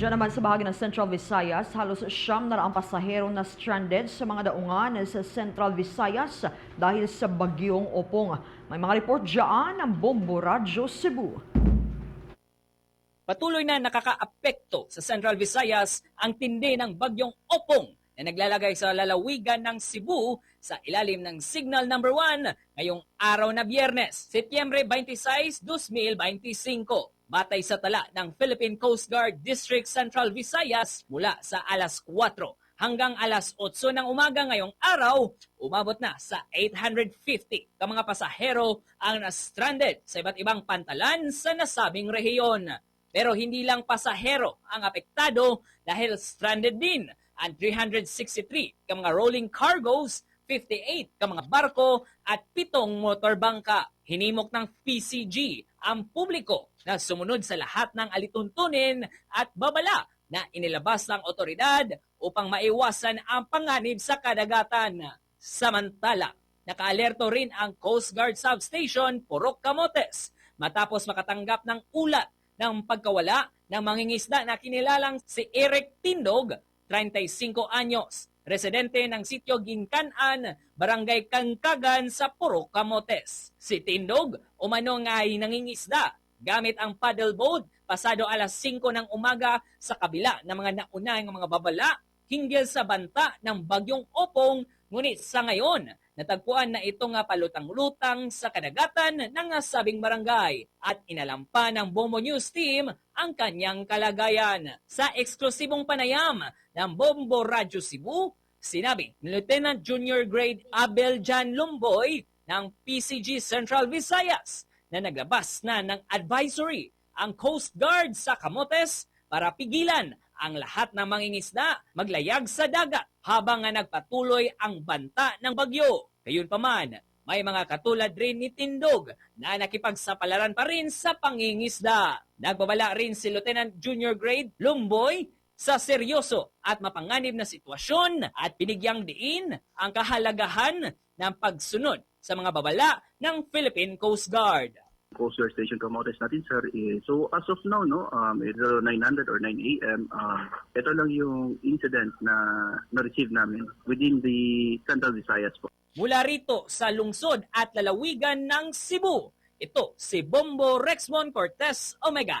Diyan naman sa bahagi ng Central Visayas, halos siyam na ang pasahero na stranded sa mga daungan sa Central Visayas dahil sa bagyong Opong. May mga report dyan ng Bombo Radyo Cebu. Patuloy na nakakaapekto sa Central Visayas ang tindi ng bagyong Opong na naglalagay sa lalawigan ng Cebu sa ilalim ng Signal Number 1 ngayong araw na biyernes, Setyembre 26, 2025. Batay sa tala ng Philippine Coast Guard District Central Visayas mula sa alas 4 hanggang alas 8 ng umaga ngayong araw, umabot na sa 850 ka mga pasahero ang na-stranded sa iba't ibang pantalan sa nasabing rehiyon. Pero hindi lang pasahero ang apektado dahil stranded din ang 363 ka mga rolling cargoes, 58 ka mga barko at pitong motorbangka. Hinimok ng PCG ang publiko na sumunod sa lahat ng alituntunin at babala na inilabas ng otoridad upang maiwasan ang panganib sa kadagatan. Samantala, nakaalerto rin ang Coast Guard Substation Purok Camotes matapos makatanggap ng ulat ng pagkawala ng mangingisda na kinilalang si Eric Tindog, 35 anyos, residente ng sitio Ginkanan, Barangay Kangkagan sa Purok Camotes. Si Tindog, umano nga ay nangingisda gamit ang paddle boat pasado alas 5 ng umaga sa kabila ng mga naunang mga babala hinggil sa banta ng bagyong opong ngunit sa ngayon natagpuan na ito nga palutang-lutang sa kadagatan ng sabing barangay at inalampa ng Bombo News Team ang kanyang kalagayan. Sa eksklusibong panayam ng Bombo Radyo Cebu, sinabi ni Lieutenant Junior Grade Abel Jan Lumboy ng PCG Central Visayas na naglabas na ng advisory ang Coast Guard sa Camotes para pigilan ang lahat ng mangingisda maglayag sa dagat habang nga nagpatuloy ang banta ng bagyo. Gayunpaman, may mga katulad rin ni Tindog na nakipagsapalaran pa rin sa pangingisda. Nagbabala rin si Lieutenant Junior Grade Lumboy sa seryoso at mapanganib na sitwasyon at binigyang diin ang kahalagahan ng pagsunod sa mga babala ng Philippine Coast Guard. Coast Guard Station Camotes natin, sir, is, so as of now, no, um, either 900 or 9 a.m., uh, ito lang yung incident na na-receive namin within the Central Visayas po. Mula rito sa lungsod at lalawigan ng Cebu, ito si Bombo Rexmon Cortez Omega.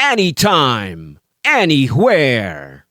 Anytime, anywhere.